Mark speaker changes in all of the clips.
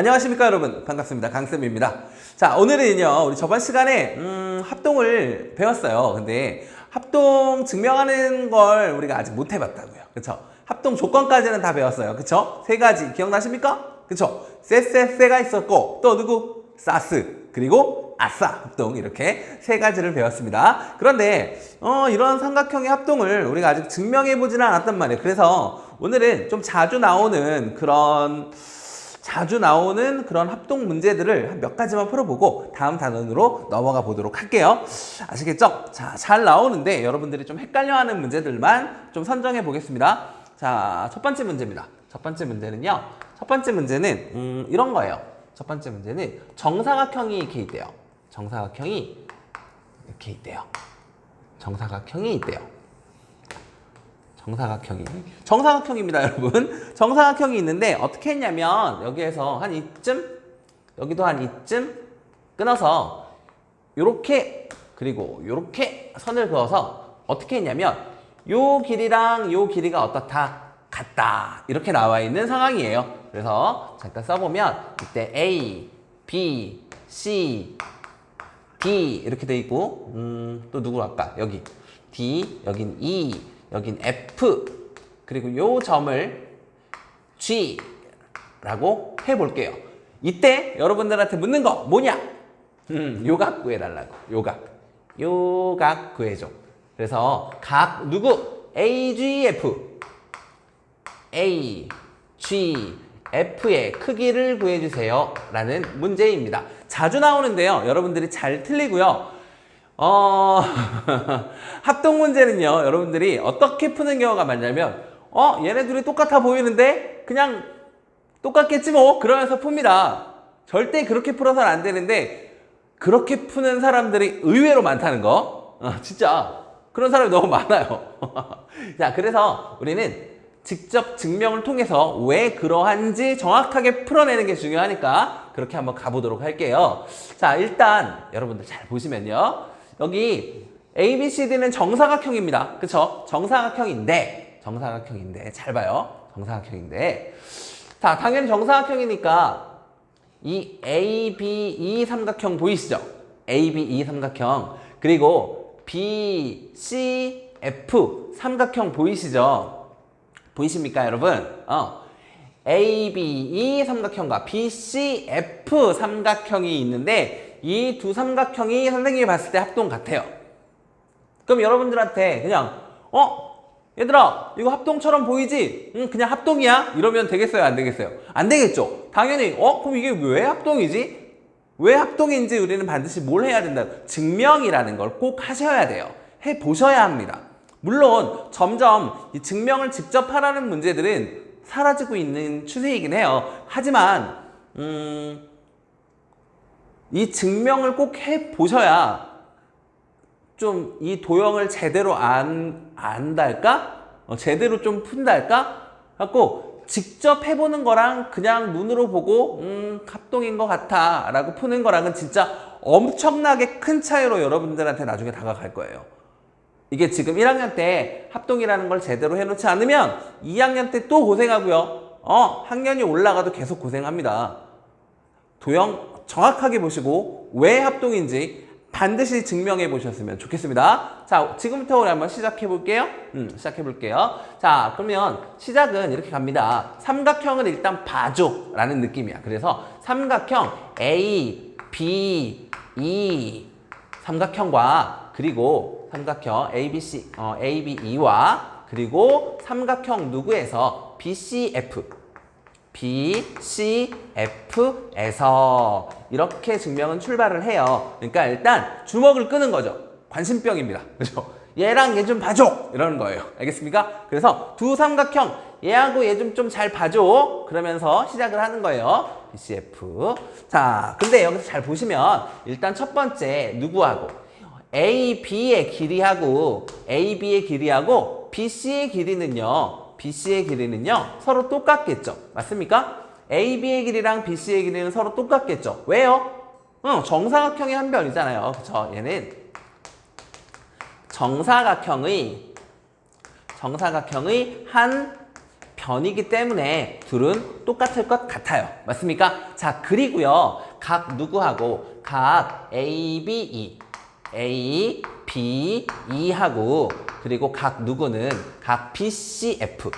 Speaker 1: 안녕하십니까 여러분. 반갑습니다. 강쌤입니다. 자 오늘은요 우리 저번 시간에 음, 합동을 배웠어요. 근데 합동 증명하는 걸 우리가 아직 못 해봤다고요. 그쵸? 합동 조건까지는 다 배웠어요. 그쵸? 세 가지. 기억나십니까? 그쵸? 쎄쎄쎄가 있었고 또 누구? 사스. 그리고 아싸. 합동. 이렇게 세 가지를 배웠습니다. 그런데 어, 이런 삼각형의 합동을 우리가 아직 증명해 보지는 않았단 말이에요. 그래서 오늘은 좀 자주 나오는 그런 자주 나오는 그런 합동 문제들을 한몇 가지만 풀어보고 다음 단원으로 넘어가 보도록 할게요. 아시겠죠? 자, 잘 나오는데 여러분들이 좀 헷갈려하는 문제들만 좀 선정해 보겠습니다. 자, 첫 번째 문제입니다. 첫 번째 문제는요. 첫 번째 문제는 음, 이런 거예요. 첫 번째 문제는 정사각형이 이렇게 있대요. 정사각형이 이렇게 있대요. 정사각형이 있대요. 정사각형이. 정사각형입니다 여러분. 정사각형이 있는데 어떻게 했냐면 여기에서 한 이쯤 여기도 한 이쯤 끊어서 요렇게 그리고 요렇게 선을 그어서 어떻게 했냐면 요 길이랑 요 길이가 어떻다 같다. 이렇게 나와 있는 상황이에요. 그래서 잠깐 써보면 이때 A, B, C, D 이렇게 돼 있고 음, 또 누구 할까? 여기. D 여긴 E 여긴 F. 그리고 요 점을 G라고 해볼게요. 이때 여러분들한테 묻는 거 뭐냐? 음, 요각 구해달라고. 요각. 요각 구해줘. 그래서 각 누구? AGF A, G, F의 크기를 구해주세요. 라는 문제입니다. 자주 나오는데요. 여러분들이 잘 틀리고요 어, 합동 문제는요, 여러분들이 어떻게 푸는 경우가 많냐면, 어, 얘네 둘이 똑같아 보이는데, 그냥 똑같겠지 뭐, 그러면서 풉니다. 절대 그렇게 풀어서는 안 되는데, 그렇게 푸는 사람들이 의외로 많다는 거, 어, 진짜, 그런 사람이 너무 많아요. 자, 그래서 우리는 직접 증명을 통해서 왜 그러한지 정확하게 풀어내는 게 중요하니까, 그렇게 한번 가보도록 할게요. 자, 일단, 여러분들 잘 보시면요. 여기 A, B, C, D는 정사각형입니다. 그쵸? 정사각형인데, 정사각형인데, 잘 봐요. 정사각형인데. 자, 당연히 정사각형이니까 이 A, B, E 삼각형 보이시죠? A, B, E 삼각형. 그리고 B, C, F 삼각형 보이시죠? 보이십니까, 여러분? 어. A, B, E 삼각형과 B, C, F 삼각형이 있는데 이 두 삼각형이 선생님이 봤을 때 합동 같아요. 그럼 여러분들한테 그냥 어? 얘들아 이거 합동처럼 보이지? 응 그냥 합동이야? 이러면 되겠어요? 안 되겠어요? 안 되겠죠? 당연히 어? 그럼 이게 왜 합동이지? 왜 합동인지 우리는 반드시 뭘 해야 된다? 증명이라는 걸 꼭 하셔야 돼요. 해 보셔야 합니다. 물론 점점 이 증명을 직접 하라는 문제들은 사라지고 있는 추세이긴 해요. 하지만 음, 이 증명을 꼭 해 보셔야 좀 이 도형을 제대로 안 안달까? 어, 제대로 좀 푼달까? 갖고 직접 해보는 거랑 그냥 눈으로 보고 음 합동인 것 같아 라고 푸는 거랑은 진짜 엄청나게 큰 차이로 여러분들한테 나중에 다가갈 거예요. 이게 지금 1학년 때 합동이라는 걸 제대로 해놓지 않으면 2학년 때 또 고생하고요. 어 학년이 올라가도 계속 고생합니다. 도형 정확하게 보시고 왜 합동인지 반드시 증명해 보셨으면 좋겠습니다. 자, 지금부터 우리 한번 시작해 볼게요. 음, 시작해 볼게요. 자, 그러면 시작은 이렇게 갑니다. 삼각형을 일단 봐줘 라는 느낌이야. 그래서 삼각형 A, B, E 삼각형과 그리고 삼각형 ABC, 어, ABE와 그리고 삼각형 누구에서 BCF B, C, F에서 이렇게 증명은 출발을 해요. 그러니까 일단 주먹을 끄는 거죠. 관심병입니다. 그죠? 얘랑 얘 좀 봐줘! 이러는 거예요. 알겠습니까? 그래서 두 삼각형, 얘하고 얘 좀 좀 잘 봐줘! 그러면서 시작을 하는 거예요. BCF. 자, 근데 여기서 잘 보시면 일단 첫 번째 누구하고 A, B의 길이하고 A, B의 길이하고 BC의 길이는요. BC의 길이는요 서로 똑같겠죠 맞습니까? AB의 길이랑 BC의 길이는 서로 똑같겠죠 왜요? 응, 정사각형의 한 변이잖아요 그쵸 얘는 정사각형의 정사각형의 한 변이기 때문에 둘은 똑같을 것 같아요. 맞습니까? 자, 그리고요. 각 누구하고 각 A, B, E A, B, E하고 그리고 각 누구는 각 B, C, F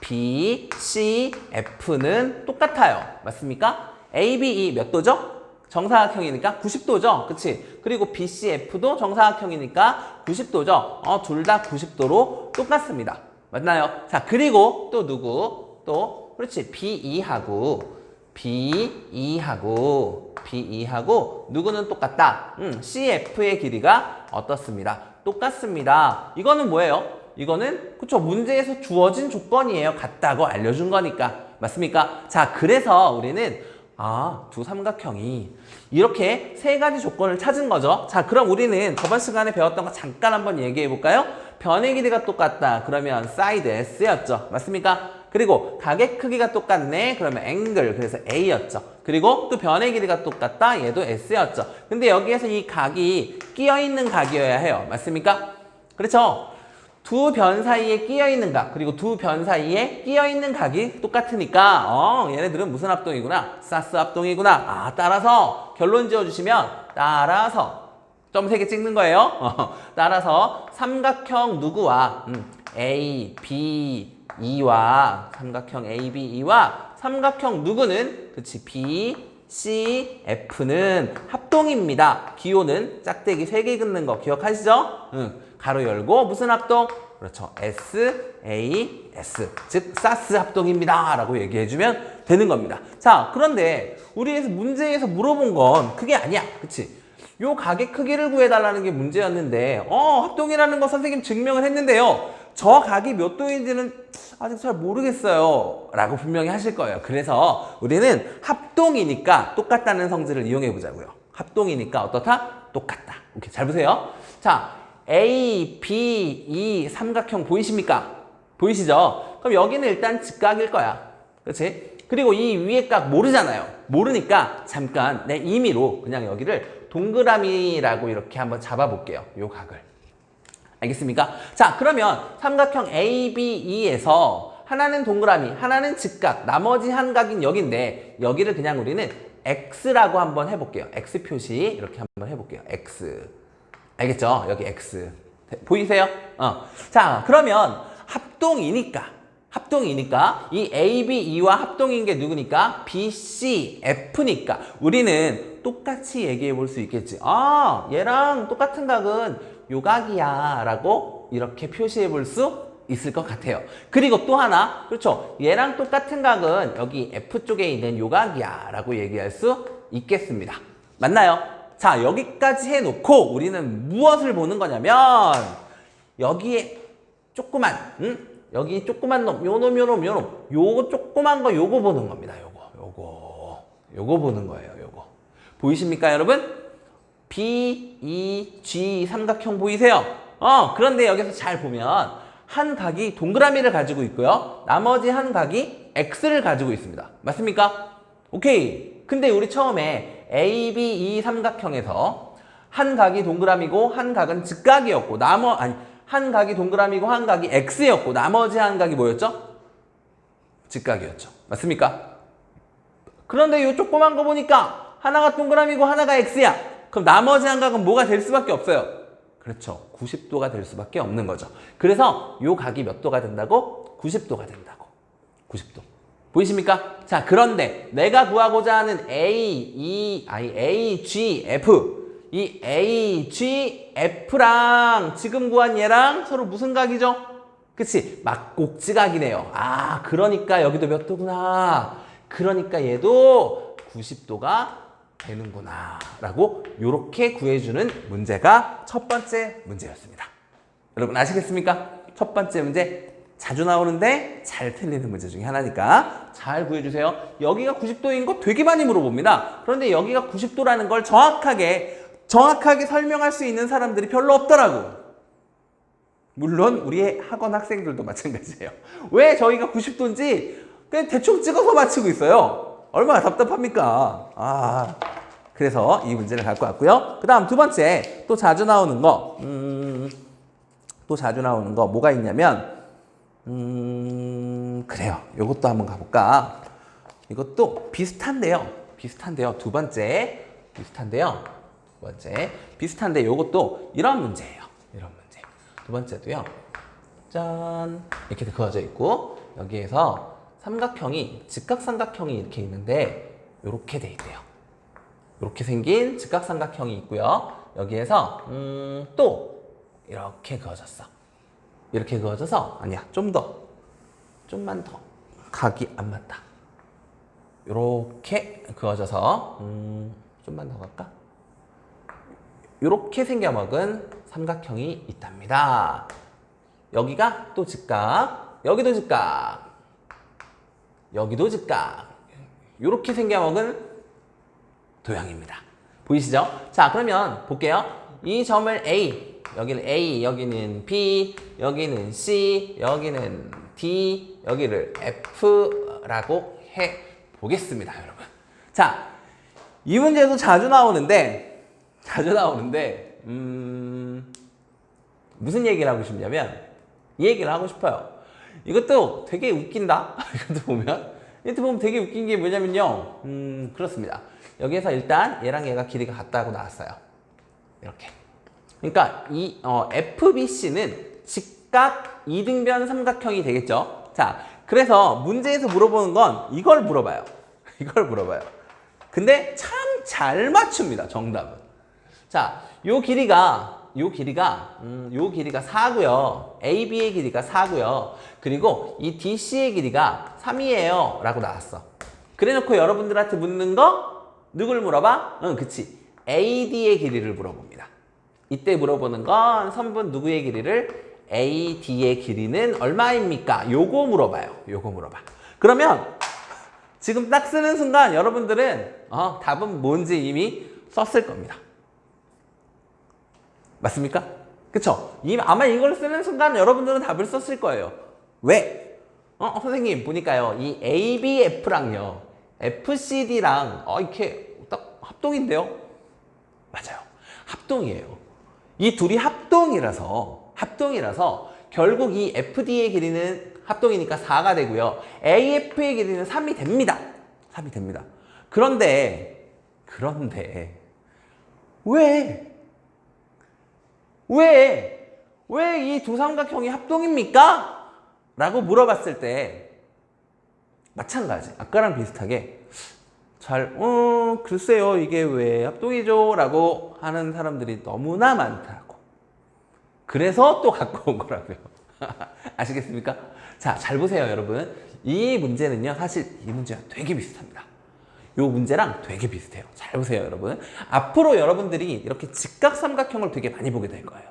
Speaker 1: B, C, F는 똑같아요. 맞습니까? A, B, E 몇 도죠? 정사각형이니까 90도죠. 그치? 그리고 B, C, F도 정사각형이니까 90도죠. 어, 둘 다 90도로 똑같습니다. 맞나요? 자, 그리고 또 누구? 또, 그렇지. B, E하고 B, E하고 B, E하고 누구는 똑같다? 음, C, F의 길이가 어떻습니다. 똑같습니다. 이거는 뭐예요? 이거는 그쵸 문제에서 주어진 조건이에요. 같다고 알려준 거니까 맞습니까? 자 그래서 우리는 아 두 삼각형이 이렇게 세 가지 조건을 찾은 거죠. 자 그럼 우리는 저번 시간에 배웠던 거 잠깐 한번 얘기해 볼까요? 변의 길이가 똑같다. 그러면 사이드 S였죠. 맞습니까? 그리고 각의 크기가 똑같네. 그러면 앵글 그래서 A였죠. 그리고 또 변의 길이가 똑같다. 얘도 S였죠. 근데 여기에서 이 각이 끼어 있는 각이어야 해요. 맞습니까? 그렇죠? 두 변 사이에 끼어 있는 각 그리고 두 변 사이에 끼어 있는 각이 똑같으니까 어 얘네들은 무슨 합동이구나 사스 합동이구나 아 따라서 결론 지어 주시면 따라서 점세개 찍는 거예요 어, 따라서 삼각형 누구와 음, A, B, E와 삼각형 A, B, E와 삼각형 누구는 그치 B, C, F는 합동입니다. 기호는 짝대기 3개 긋는 거 기억하시죠? 응. 가로 열고 무슨 합동? 그렇죠. S, A, S. 즉 사스 합동입니다. 라고 얘기해주면 되는 겁니다. 자, 그런데 우리에서 문제에서 물어본 건 그게 아니야. 그치? 요 각의 크기를 구해달라는 게 문제였는데 어 합동이라는 거 선생님 증명을 했는데요. 저 각이 몇 도인지는 아직 잘 모르겠어요. 라고 분명히 하실 거예요. 그래서 우리는 합동이니까 똑같다는 성질을 이용해 보자고요. 합동이니까 어떻다? 똑같다. 오케이, 잘 보세요. 자, A, B, E 삼각형 보이십니까? 보이시죠? 그럼 여기는 일단 직각일 거야. 그렇지? 그리고 이 위에 각 모르잖아요. 모르니까 잠깐 내 임의로 그냥 여기를 동그라미라고 이렇게 한번 잡아볼게요. 요 각을. 알겠습니까? 자, 그러면 삼각형 ABE에서 하나는 동그라미, 하나는 직각, 나머지 한 각인 여기인데 여기를 그냥 우리는 X라고 한번 해볼게요. X 표시 이렇게 한번 해볼게요. X. 알겠죠? 여기 X. 보이세요? 어. 자, 그러면 합동이니까 합동이니까 이 A, B, E와 합동인 게 누구니까? B, C, F니까 우리는 똑같이 얘기해 볼 수 있겠지. 아, 얘랑 똑같은 각은 요각이야 라고 이렇게 표시해 볼 수 있을 것 같아요. 그리고 또 하나, 그렇죠. 얘랑 똑같은 각은 여기 F 쪽에 있는 요각이야 라고 얘기할 수 있겠습니다. 맞나요? 자, 여기까지 해놓고 우리는 무엇을 보는 거냐면 여기에 조그만, 응? 여기 조그만 놈, 요 놈, 요 놈, 요 놈, 요거 조그만 거 요거 보는 겁니다. 요거, 요거, 요거 보는 거예요. 요거 보이십니까, 여러분? B, E, G 삼각형 보이세요? 어, 그런데 여기서 잘 보면 한 각이 동그라미를 가지고 있고요. 나머지 한 각이 X를 가지고 있습니다. 맞습니까? 오케이. 근데 우리 처음에 A, B, E 삼각형에서 한 각이 동그라미고 한 각은 직각이었고 나머 아니 한 각이 동그라미고 한 각이 X였고 나머지 한 각이 뭐였죠? 직각이었죠. 맞습니까? 그런데 이 조그만 거 보니까 하나가 동그라미고 하나가 X야. 그럼 나머지 한 각은 뭐가 될 수밖에 없어요. 그렇죠. 90도가 될 수밖에 없는 거죠. 그래서 요 각이 몇 도가 된다고? 90도가 된다고. 90도. 보이십니까? 자, 그런데 내가 구하고자 하는 A, E, 아니 A, G, F 이 A, G, F랑 지금 구한 얘랑 서로 무슨 각이죠? 그치? 막곡지각이네요. 아, 그러니까 여기도 몇 도구나. 그러니까 얘도 90도가 되는구나. 라고 이렇게 구해주는 문제가 첫 번째 문제였습니다. 여러분 아시겠습니까? 첫 번째 문제 자주 나오는데 잘 틀리는 문제 중에 하나니까 잘 구해주세요. 여기가 90도인 거 되게 많이 물어봅니다. 그런데 여기가 90도라는 걸 정확하게 정확하게 설명할 수 있는 사람들이 별로 없더라고. 물론 우리의 학원 학생들도 마찬가지예요. 왜 저희가 90도인지 그냥 대충 찍어서 맞히고 있어요. 얼마나 답답합니까? 아, 그래서 이 문제를 갖고 왔고요. 그 다음 두 번째 또 자주 나오는 거, 음, 또 자주 나오는 거 뭐가 있냐면 음, 그래요. 요것도 한번 가볼까? 이것도 비슷한데요. 비슷한데요. 두 번째. 비슷한데요. 두 번째. 비슷한데 요것도 이런 문제예요. 이런 문제. 두 번째도요. 짠. 이렇게 그어져 있고, 여기에서 삼각형이, 직각삼각형이 이렇게 있는데, 요렇게 돼 있대요. 이렇게 생긴 직각삼각형이 있고요. 여기에서 음, 또 이렇게 그어졌어. 이렇게 그어져서 아니야 좀 더 좀만 더 각이 안 맞다. 이렇게 그어져서 음, 좀만 더 갈까? 이렇게 생겨먹은 삼각형이 있답니다. 여기가 또 직각, 여기도 직각, 여기도 직각. 이렇게 생겨먹은 도형입니다. 보이시죠? 자, 그러면 볼게요. 이 점을 A, 여기는 A, 여기는 B, 여기는 C, 여기는 D, 여기를 F라고 해 보겠습니다, 여러분. 자, 이 문제도 자주 나오는데, 자주 나오는데, 음, 무슨 얘기를 하고 싶냐면, 이 얘기를 하고 싶어요. 이것도 되게 웃긴다. 이것도 보면. 이것도 보면 되게 웃긴 게 뭐냐면요. 음, 그렇습니다. 여기에서 일단 얘랑 얘가 길이가 같다고 나왔어요. 이렇게. 그러니까 이 어, FBC는 직각 이등변 삼각형이 되겠죠. 자, 그래서 문제에서 물어보는 건 이걸 물어봐요. 이걸 물어봐요. 근데 참 잘 맞춥니다. 정답은. 자, 요 길이가 요 길이가 음, 요 길이가 4고요. AB의 길이가 4고요. 그리고 이 DC의 길이가 3이에요. 라고 나왔어. 그래 놓고 여러분들한테 묻는 거 누굴 물어봐? 응, 그치. AD의 길이를 물어봅니다. 이때 물어보는 건 선분 누구의 길이를 AD의 길이는 얼마입니까? 요거 물어봐요. 요거 물어봐. 그러면 지금 딱 쓰는 순간 여러분들은 어, 답은 뭔지 이미 썼을 겁니다. 맞습니까? 그쵸? 이, 아마 이걸 쓰는 순간 여러분들은 답을 썼을 거예요. 왜? 어, 선생님, 보니까요. 이 ABF랑요. FCD랑, 어, 이렇게 딱 합동인데요? 맞아요. 합동이에요. 이 둘이 합동이라서, 합동이라서, 결국 이 FD의 길이는 합동이니까 4가 되고요. AF의 길이는 3이 됩니다. 3이 됩니다. 그런데, 그런데, 왜? 왜? 왜 이 두 삼각형이 합동입니까? 라고 물어봤을 때 마찬가지 아까랑 비슷하게 잘 어, 글쎄요 이게 왜 합동이죠? 라고 하는 사람들이 너무나 많다고 그래서 또 갖고 온 거라고요 아시겠습니까? 자 잘 보세요 여러분 이 문제는요 사실 이 문제랑 되게 비슷합니다 요 문제랑 되게 비슷해요. 잘 보세요, 여러분. 앞으로 여러분들이 이렇게 직각 삼각형을 되게 많이 보게 될 거예요.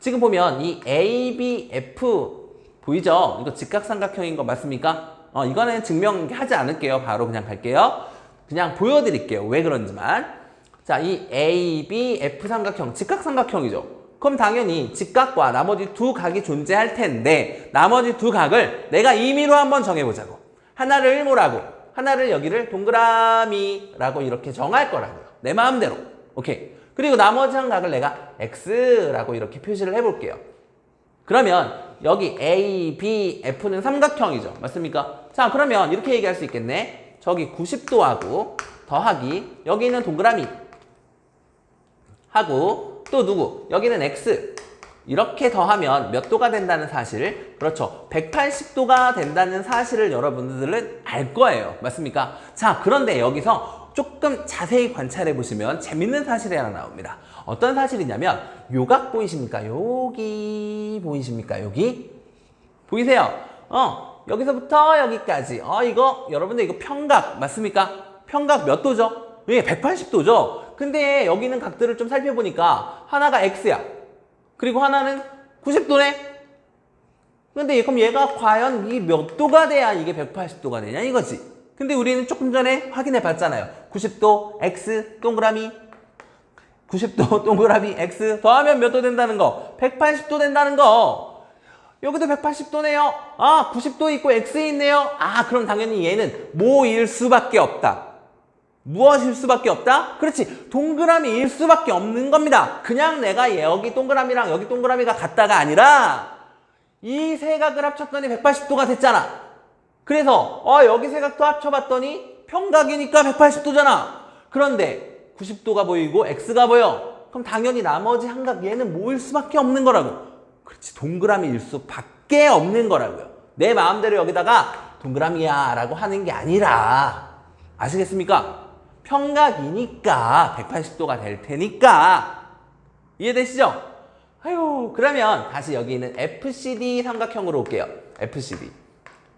Speaker 1: 지금 보면 이 ABF 보이죠? 이거 직각 삼각형인 거 맞습니까? 어, 이거는 증명하지 않을게요. 바로 그냥 갈게요. 그냥 보여드릴게요. 왜 그런지만. 자, 이 ABF 삼각형, 직각 삼각형이죠. 그럼 당연히 직각과 나머지 두 각이 존재할 텐데 나머지 두 각을 내가 임의로 한번 정해보자고. 하나를 일모라고 하나를 여기를 동그라미라고 이렇게 정할 거라고요. 내 마음대로. 오케이. 그리고 나머지 한 각을 내가 X라고 이렇게 표시를 해볼게요. 그러면 여기 A, B, F는 삼각형이죠. 맞습니까? 자, 그러면 이렇게 얘기할 수 있겠네. 저기 90도하고 더하기 여기는 동그라미 하고 또 누구? 여기는 X. 이렇게 더하면 몇 도가 된다는 사실, 그렇죠. 180도가 된다는 사실을 여러분들은 알 거예요. 맞습니까? 자, 그런데 여기서 조금 자세히 관찰해 보시면 재밌는 사실이 하나 나옵니다. 어떤 사실이냐면, 요각 보이십니까? 여기 보이십니까? 여기? 보이세요? 어, 여기서부터 여기까지. 어, 이거, 여러분들 이거 평각 맞습니까? 평각 몇 도죠? 예, 180도죠? 근데 여기는 각들을 좀 살펴보니까 하나가 X야. 그리고 하나는 90도네? 근데 그럼 얘가 과연 이 몇 도가 돼야 이게 180도가 되냐 이거지. 근데 우리는 조금 전에 확인해 봤잖아요. 90도 X 동그라미 90도 동그라미 X 더하면 몇 도 된다는 거? 180도 된다는 거. 여기도 180도네요. 아, 90도 있고 X 있네요. 아, 그럼 당연히 얘는 뭐일 수밖에 없다. 무엇일 수밖에 없다? 그렇지. 동그라미일 수밖에 없는 겁니다. 그냥 내가 여기 동그라미랑 여기 동그라미가 같다가 아니라 이 세 각을 합쳤더니 180도가 됐잖아. 그래서 어, 여기 세 각도 합쳐봤더니 평각이니까 180도잖아. 그런데 90도가 보이고 x가 보여. 그럼 당연히 나머지 한각 얘는 모일 수밖에 없는 거라고. 그렇지 동그라미일 수밖에 없는 거라고요. 내 마음대로 여기다가 동그라미야 라고 하는 게 아니라 아시겠습니까? 평각이니까 180도가 될 테니까 이해되시죠? 아유 그러면 다시 여기 있는 FCD 삼각형으로 올게요. FCD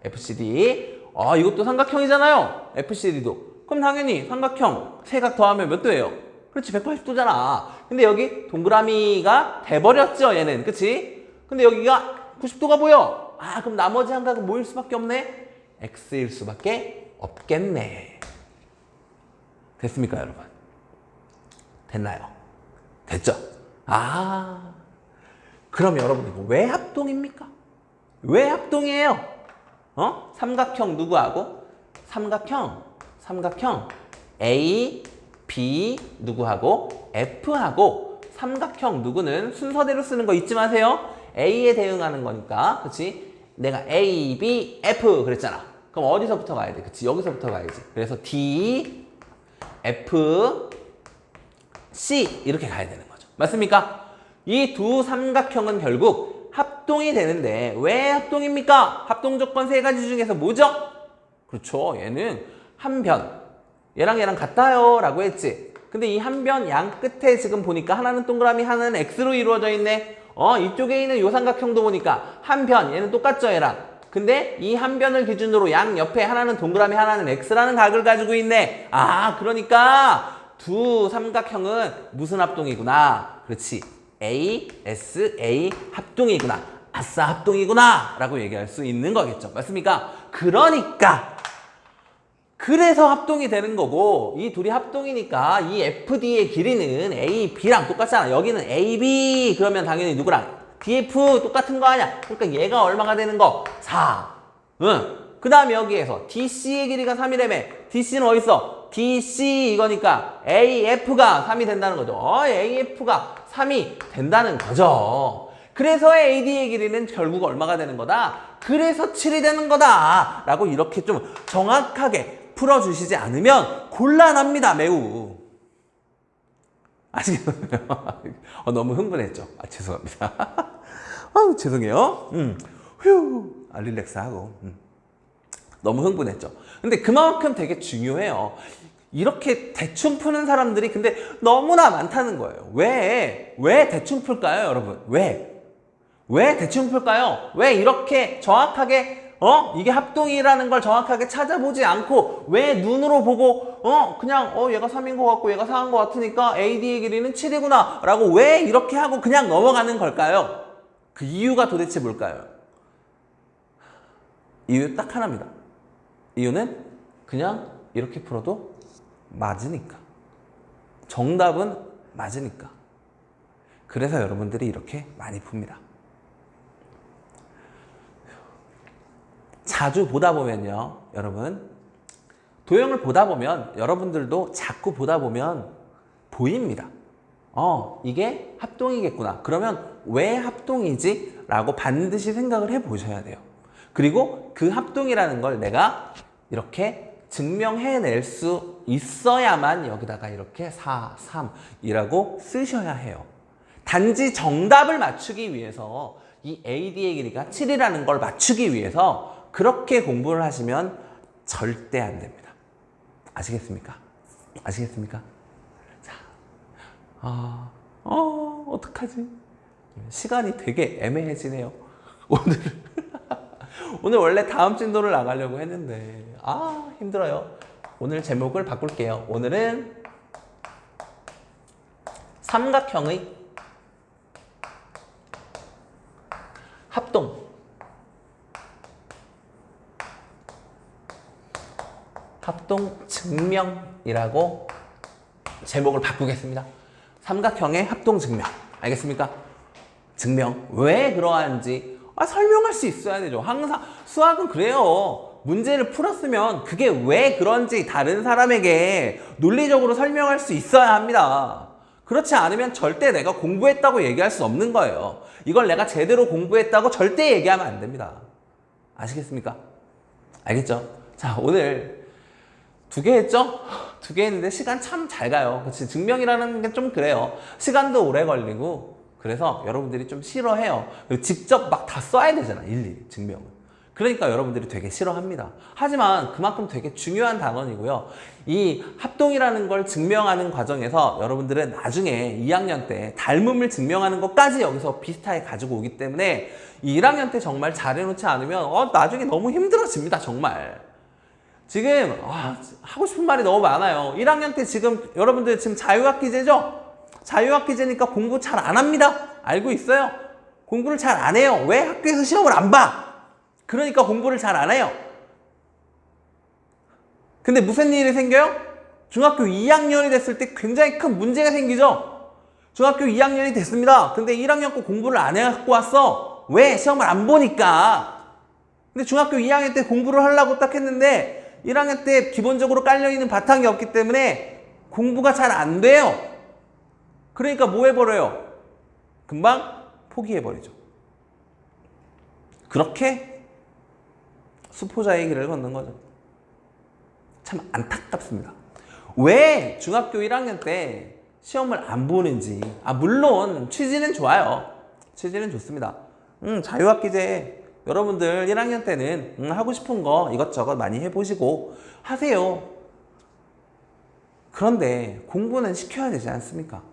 Speaker 1: FCD 아 이것도 삼각형이잖아요. FCD도 그럼 당연히 삼각형 세각 더하면 몇 도예요? 그렇지 180도잖아. 근데 여기 동그라미가 돼버렸죠 얘는 그치? 근데 여기가 90도가 보여. 아 그럼 나머지 한 각은 모일 수밖에 없네. X일 수밖에 없겠네. 됐습니까 여러분? 됐나요? 됐죠? 아 그럼 여러분 이거 왜 합동입니까? 왜 합동이에요? 어? 삼각형 누구하고? 삼각형 삼각형 A, B 누구하고? F하고 삼각형 누구는 순서대로 쓰는 거 잊지 마세요. A에 대응하는 거니까 그치? 내가 A, B, F 그랬잖아. 그럼 어디서부터 가야 돼? 그치? 여기서부터 가야지. 그래서 D, F, C 이렇게 가야 되는 거죠. 맞습니까? 이 두 삼각형은 결국 합동이 되는데 왜 합동입니까? 합동 조건 세 가지 중에서 뭐죠? 그렇죠. 얘는 한 변. 얘랑 얘랑 같아요 라고 했지. 근데 이 한 변 양 끝에 지금 보니까 하나는 동그라미 하나는 X로 이루어져 있네. 어 이쪽에 있는 요 삼각형도 보니까 한 변 얘는 똑같죠 얘랑. 근데 이 한 변을 기준으로 양 옆에 하나는 동그라미 하나는 X라는 각을 가지고 있네. 아 그러니까 두 삼각형은 무슨 합동이구나. 그렇지. A, S, A 합동이구나. 아싸 합동이구나. 라고 얘기할 수 있는 거겠죠. 맞습니까? 그러니까 그래서 합동이 되는 거고 이 둘이 합동이니까 이 FD의 길이는 A, B랑 똑같잖아. 여기는 AB 그러면 당연히 누구랑? DF 똑같은 거 아니야. 그러니까 얘가 얼마가 되는 거? 4. 응. 그 다음에 여기에서 DC의 길이가 3이라며. DC는 어디 있어? DC 이거니까 AF가 3이 된다는 거죠. 어, AF가 3이 된다는 거죠. 그래서 AD의 길이는 결국 얼마가 되는 거다? 그래서 7이 되는 거다. 라고 이렇게 좀 정확하게 풀어주시지 않으면 곤란합니다, 매우. 아시겠어요? 어, 너무 흥분했죠? 아, 죄송합니다. 아우, 죄송해요. 음, 휴, 아, 릴렉스 하고. 음. 너무 흥분했죠. 근데 그만큼 되게 중요해요. 이렇게 대충 푸는 사람들이 근데 너무나 많다는 거예요. 왜? 왜 대충 풀까요, 여러분? 왜? 왜 대충 풀까요? 왜 이렇게 정확하게 어 이게 합동이라는 걸 정확하게 찾아보지 않고 왜 눈으로 보고 어 그냥 어 얘가 3인 것 같고 얘가 4인 것 같으니까 AD의 길이는 7이구나 라고 왜 이렇게 하고 그냥 넘어가는 걸까요? 그 이유가 도대체 뭘까요? 이유 딱 하나입니다. 이유는 그냥 이렇게 풀어도 맞으니까. 정답은 맞으니까. 그래서 여러분들이 이렇게 많이 풉니다. 자주 보다 보면요, 여러분. 도형을 보다 보면 여러분들도 자꾸 보다 보면 보입니다. 어, 이게 합동이겠구나. 그러면 왜 합동이지? 라고 반드시 생각을 해 보셔야 돼요. 그리고 그 합동이라는 걸 내가 이렇게 증명해낼 수 있어야만 여기다가 이렇게 4, 3이라고 쓰셔야 해요. 단지 정답을 맞추기 위해서 이 AD의 길이가 7이라는 걸 맞추기 위해서 그렇게 공부를 하시면 절대 안 됩니다. 아시겠습니까? 아시겠습니까? 자, 아, 어, 어떡하지? 시간이 되게 애매해지네요. 오늘, 오늘 원래 다음 진도를 나가려고 했는데, 아, 힘들어요. 오늘 제목을 바꿀게요. 오늘은 삼각형의 합동. 합동 증명이라고 제목을 바꾸겠습니다. 삼각형의 합동 증명. 알겠습니까? 증명. 왜 그러한지 아, 설명할 수 있어야 되죠. 항상 수학은 그래요. 문제를 풀었으면 그게 왜 그런지 다른 사람에게 논리적으로 설명할 수 있어야 합니다. 그렇지 않으면 절대 내가 공부했다고 얘기할 수 없는 거예요. 이걸 내가 제대로 공부했다고 절대 얘기하면 안 됩니다. 아시겠습니까? 알겠죠? 자, 오늘 두 개 했죠? 두 개 했는데 시간 참 잘 가요. 그치? 증명이라는 게 좀 그래요. 시간도 오래 걸리고, 그래서 여러분들이 좀 싫어해요. 직접 막 다 써야 되잖아, 일일이, 증명은. 그러니까 여러분들이 되게 싫어합니다. 하지만 그만큼 되게 중요한 단원이고요. 이 합동이라는 걸 증명하는 과정에서 여러분들은 나중에 2학년 때 닮음을 증명하는 것까지 여기서 비슷하게 가지고 오기 때문에 이 1학년 때 정말 잘해놓지 않으면 어, 나중에 너무 힘들어집니다, 정말. 지금 아, 하고 싶은 말이 너무 많아요. 1학년 때 지금 여러분들 지금 자유학기제죠? 자유학기제니까 공부 잘 안 합니다. 알고 있어요? 공부를 잘 안 해요. 왜 학교에서 시험을 안 봐? 그러니까 공부를 잘 안 해요. 근데 무슨 일이 생겨요? 중학교 2학년이 됐을 때 굉장히 큰 문제가 생기죠? 중학교 2학년이 됐습니다. 근데 1학년 거 공부를 안 해갖고 왔어. 왜? 시험을 안 보니까. 근데 중학교 2학년 때 공부를 하려고 딱 했는데 1학년 때 기본적으로 깔려있는 바탕이 없기 때문에 공부가 잘 안 돼요. 그러니까 뭐 해버려요? 금방 포기해버리죠. 그렇게 수포자의 길을 걷는 거죠. 참 안타깝습니다. 왜 중학교 1학년 때 시험을 안 보는지. 아, 물론 취지는 좋아요. 취지는 좋습니다. 음, 자유학기제 여러분들 1학년 때는 음, 하고 싶은 거 이것저것 많이 해보시고 하세요. 그런데 공부는 시켜야 되지 않습니까?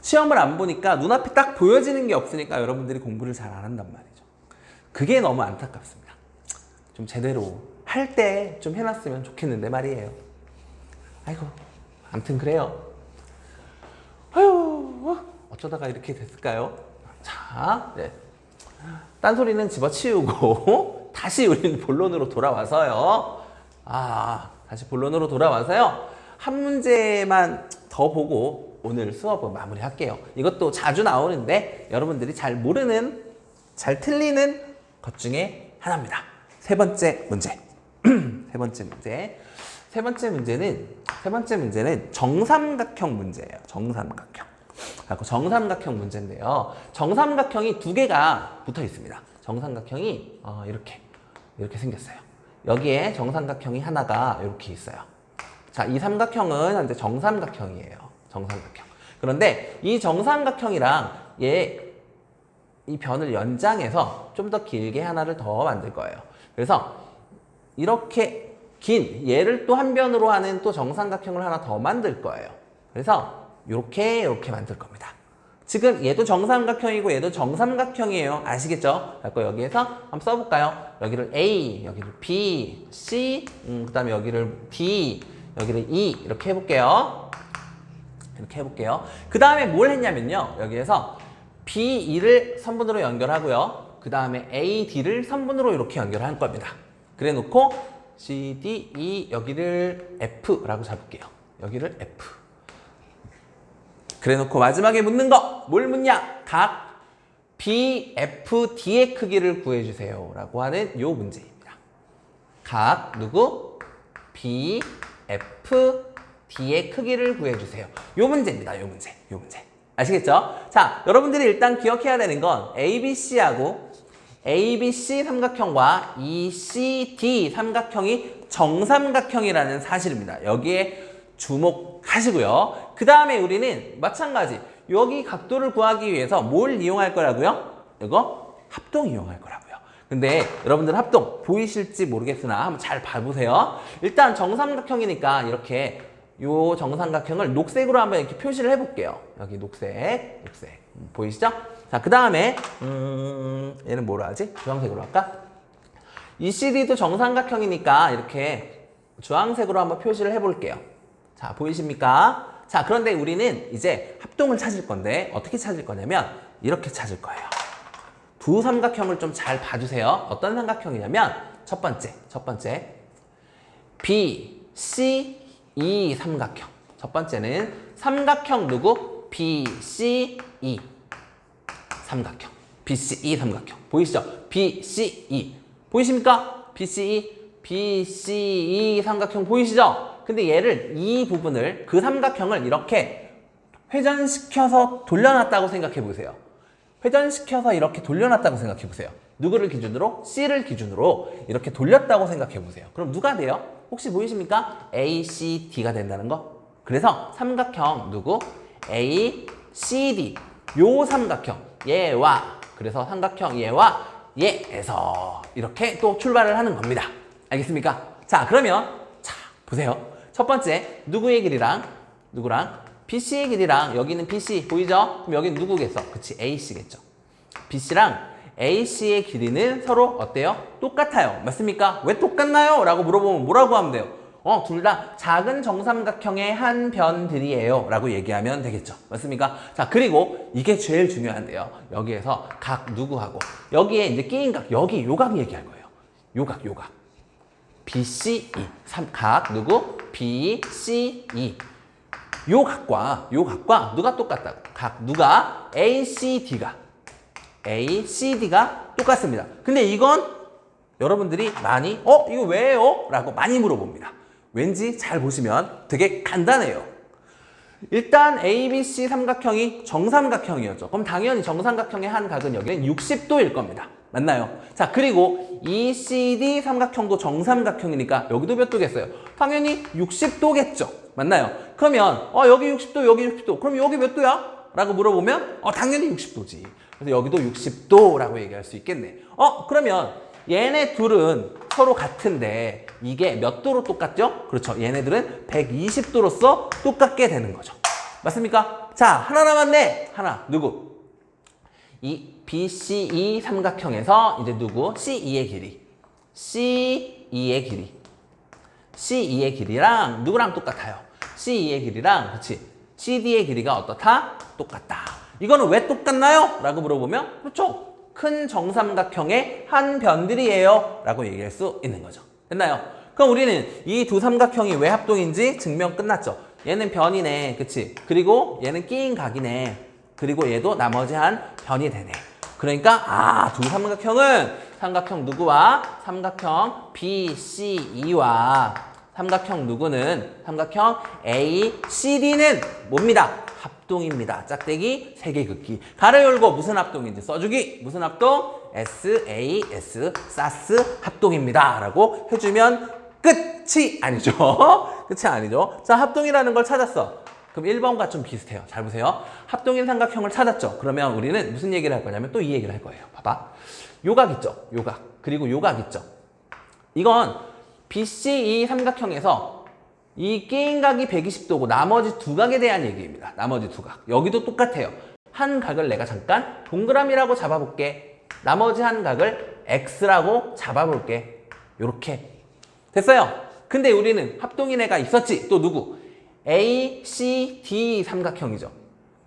Speaker 1: 시험을 안 보니까 눈앞에 딱 보여지는 게 없으니까 여러분들이 공부를 잘 안 한단 말이죠. 그게 너무 안타깝습니다. 좀 제대로 할 때 좀 해놨으면 좋겠는데 말이에요. 아이고, 아무튼 그래요. 아유, 어쩌다가 이렇게 됐을까요? 자, 네. 딴소리는 집어치우고 다시 우리는 본론으로 돌아와서요. 아, 다시 본론으로 돌아와서요. 한 문제만 더 보고 오늘 수업은 마무리할게요. 이것도 자주 나오는데 여러분들이 잘 모르는, 잘 틀리는 것 중에 하나입니다. 세 번째 문제. 세 번째 문제. 세 번째 문제는 세 번째 문제는 정삼각형 문제예요. 정삼각형. 정삼각형 문제인데요. 정삼각형이 두 개가 붙어 있습니다. 정삼각형이 어, 이렇게 이렇게 생겼어요. 여기에 정삼각형이 하나가 이렇게 있어요. 자, 이 삼각형은 현재 정삼각형이에요. 정삼각형. 그런데 이 정삼각형이랑 얘 이 변을 연장해서 좀 더 길게 하나를 더 만들 거예요. 그래서 이렇게 긴 얘를 또 한 변으로 하는 또 정삼각형을 하나 더 만들 거예요. 그래서 이렇게 이렇게 만들 겁니다. 지금 얘도 정삼각형이고 얘도 정삼각형이에요. 아시겠죠? 그래서 여기에서 한번 써볼까요? 여기를 A, 여기를 B, C, 음, 그 다음에 여기를 D, 여기를 E 이렇게 해볼게요. 이렇게 해볼게요. 그 다음에 뭘 했냐면요. 여기에서 B2를 선분으로 연결하고요. 그 다음에 A, D를 선분으로 이렇게 연결할 겁니다. 그래 놓고 C, D, E 여기를 F라고 잡을게요. 여기를 F. 그래 놓고 마지막에 묻는 거 뭘 묻냐? 각 BFD의 크기를 구해주세요. 라고 하는 요 문제입니다. 각 누구? BFD의 크기를 구해주세요. 요 문제입니다. 요 문제. 요 문제. 아시겠죠? 자, 여러분들이 일단 기억해야 되는 건 ABC하고 ABC 삼각형과 ECD 삼각형이 정삼각형이라는 사실입니다. 여기에 주목하시고요. 그 다음에 우리는 마찬가지 여기 각도를 구하기 위해서 뭘 이용할 거라고요? 이거 합동 이용할 거라고요. 근데 여러분들 합동 보이실지 모르겠으나 한번 잘 봐보세요. 일단 정삼각형이니까 이렇게 요 정삼각형을 녹색으로 한번 이렇게 표시를 해볼게요. 여기 녹색, 녹색 음, 보이시죠? 자, 그 다음에 음, 얘는 뭐로 하지? 주황색으로 할까? 이 CD도 정삼각형이니까 이렇게 주황색으로 한번 표시를 해볼게요. 자, 보이십니까? 자, 그런데 우리는 이제 합동을 찾을 건데 어떻게 찾을 거냐면 이렇게 찾을 거예요. 두 삼각형을 좀 잘 봐주세요. 어떤 삼각형이냐면 첫 번째, 첫 번째 B, C, E 삼각형. 첫 번째는 삼각형 누구? B, C, E 삼각형. B, C, E 삼각형. 보이시죠? B, C, E. 보이십니까? B, C, E, B, C, E 삼각형 보이시죠? 근데 얘를 이 부분을 그 삼각형을 이렇게 회전시켜서 돌려놨다고 생각해 보세요. 회전시켜서 이렇게 돌려놨다고 생각해 보세요. 누구를 기준으로? C를 기준으로 이렇게 돌렸다고 생각해 보세요. 그럼 누가 돼요? 혹시 보이십니까? A, C, D가 된다는 거? 그래서 삼각형 누구? A, C, D 요 삼각형 얘와 그래서 삼각형 얘와 얘에서 이렇게 또 출발을 하는 겁니다. 알겠습니까? 자 그러면 자 보세요. 첫 번째 누구의 길이랑 누구랑 BC의 길이랑 여기는 BC 보이죠? 그럼 여기는 누구겠어? 그치 AC겠죠. BC랑 AC의 길이는 서로 어때요? 똑같아요. 맞습니까? 왜 똑같나요? 라고 물어보면 뭐라고 하면 돼요? 어, 둘 다 작은 정삼각형의 한 변들이에요. 라고 얘기하면 되겠죠. 맞습니까? 자, 그리고 이게 제일 중요한데요. 여기에서 각 누구하고, 여기에 이제 끼인 각, 여기 요각 얘기할 거예요. 요각, 요각. BCE. 삼, 각 누구? BCE. 요 각과 요 각과 누가 똑같다고? 각 누가 ACD가 ACD가 똑같습니다. 근데 이건 여러분들이 많이 어 이거 왜요? 라고 많이 물어봅니다. 왠지 잘 보시면 되게 간단해요. 일단 ABC 삼각형이 정삼각형이었죠. 그럼 당연히 정삼각형의 한 각은 여기는 60도일 겁니다. 맞나요? 자, 그리고 ECD 삼각형도 정삼각형이니까 여기도 몇 도겠어요? 당연히 60도겠죠. 맞나요? 그러면 어 여기 60도, 여기 60도. 그럼 여기 몇 도야? 라고 물어보면 어 당연히 60도지. 그래서 여기도 60도라고 얘기할 수 있겠네. 어 그러면 얘네 둘은 서로 같은데 이게 몇 도로 똑같죠? 그렇죠. 얘네들은 120도로서 똑같게 되는 거죠. 맞습니까? 자, 하나 남았네. 하나. 누구? 이 BCE 삼각형에서 이제 누구? CE의 길이. CE의 길이. CE의 길이랑 누구랑 똑같아요? CE의 길이랑 그렇지. CD의 길이가 어떻다? 똑같다. 이거는 왜 똑같나요? 라고 물어보면 그렇죠. 큰 정삼각형의 한 변들이에요. 라고 얘기할 수 있는 거죠. 됐나요? 그럼 우리는 이 두 삼각형이 왜 합동인지 증명 끝났죠. 얘는 변이네. 그치? 그리고 얘는 끼인 각이네. 그리고 얘도 나머지 한 변이 되네. 그러니까 아, 두 삼각형은 삼각형 누구와 삼각형 BCE와 삼각형 누구는 삼각형 ACD는 뭡니다. 합동입니다. 짝대기 세개 긋기. 가로 열고 무슨 합동인지 써주기. 무슨 합동? SAS 사스 합동입니다. 라고 해주면 끝이 아니죠. 끝이 아니죠. 자, 합동이라는 걸 찾았어. 그럼 1번과 좀 비슷해요. 잘 보세요. 합동인 삼각형을 찾았죠. 그러면 우리는 무슨 얘기를 할 거냐면 또 이 얘기를 할 거예요. 봐봐. 요각 있죠. 요각. 그리고 요각 있죠. 이건 BCE 삼각형에서 이 끼인각이 120도고 나머지 두 각에 대한 얘기입니다. 나머지 두 각. 여기도 똑같아요. 한 각을 내가 잠깐 동그라미라고 잡아볼게. 나머지 한 각을 X라고 잡아볼게. 요렇게. 됐어요. 근데 우리는 합동인 애가 있었지. 또 누구? A, C, D 삼각형이죠.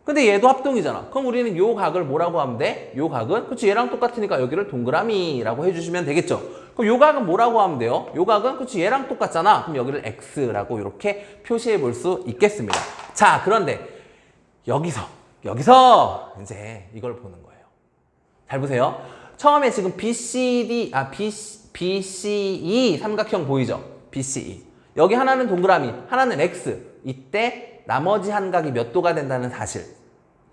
Speaker 1: 근데 얘도 합동이잖아. 그럼 우리는 요 각을 뭐라고 하면 돼? 요 각은 그치 얘랑 똑같으니까 여기를 동그라미라고 해주시면 되겠죠. 그럼 요 각은 뭐라고 하면 돼요? 요 각은 그치 얘랑 똑같잖아. 그럼 여기를 X라고 이렇게 표시해 볼 수 있겠습니다. 자 그런데 여기서 여기서 이제 이걸 보는 거예요. 잘 보세요. 처음에 지금 BCD 아 BC, BCE 삼각형 보이죠? BCE 여기 하나는 동그라미 하나는 X 이때 나머지 한 각이 몇 도가 된다는 사실?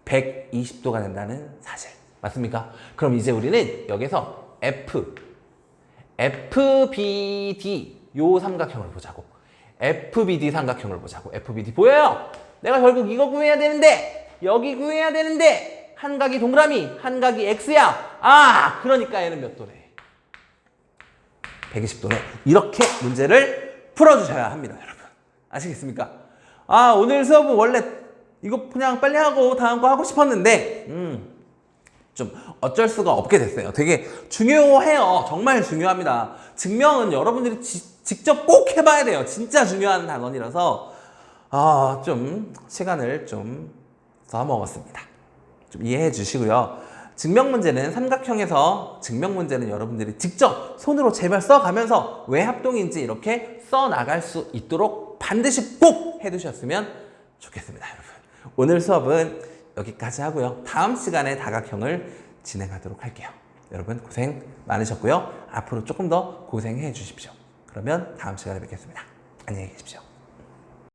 Speaker 1: 120도가 된다는 사실. 맞습니까? 그럼 이제 우리는 여기서 F FBD 요 삼각형을 보자고. FBD 삼각형을 보자고. FBD 보여요? 내가 결국 이거 구해야 되는데 여기 구해야 되는데 한 각이 동그라미 한 각이 X야! 아 그러니까 얘는 몇 도네 120도네. 이렇게 문제를 풀어주셔야 합니다 여러분. 아시겠습니까? 아 오늘 수업은 원래 이거 그냥 빨리 하고 다음 거 하고 싶었는데 음, 좀 어쩔 수가 없게 됐어요. 되게 중요해요. 정말 중요합니다. 증명은 여러분들이 지- 직접 꼭 해봐야 돼요. 진짜 중요한 단원이라서 아, 좀 시간을 좀 써먹었습니다. 좀 이해해 주시고요. 증명 문제는 삼각형에서 증명 문제는 여러분들이 직접 손으로 제발 써가면서 왜 합동인지 이렇게 써 나갈 수 있도록 반드시 꼭 해두셨으면 좋겠습니다, 여러분. 오늘 수업은 여기까지 하고요. 다음 시간에 다각형을 진행하도록 할게요. 여러분 고생 많으셨고요. 앞으로 조금 더 고생해 주십시오. 그러면 다음 시간에 뵙겠습니다. 안녕히 계십시오.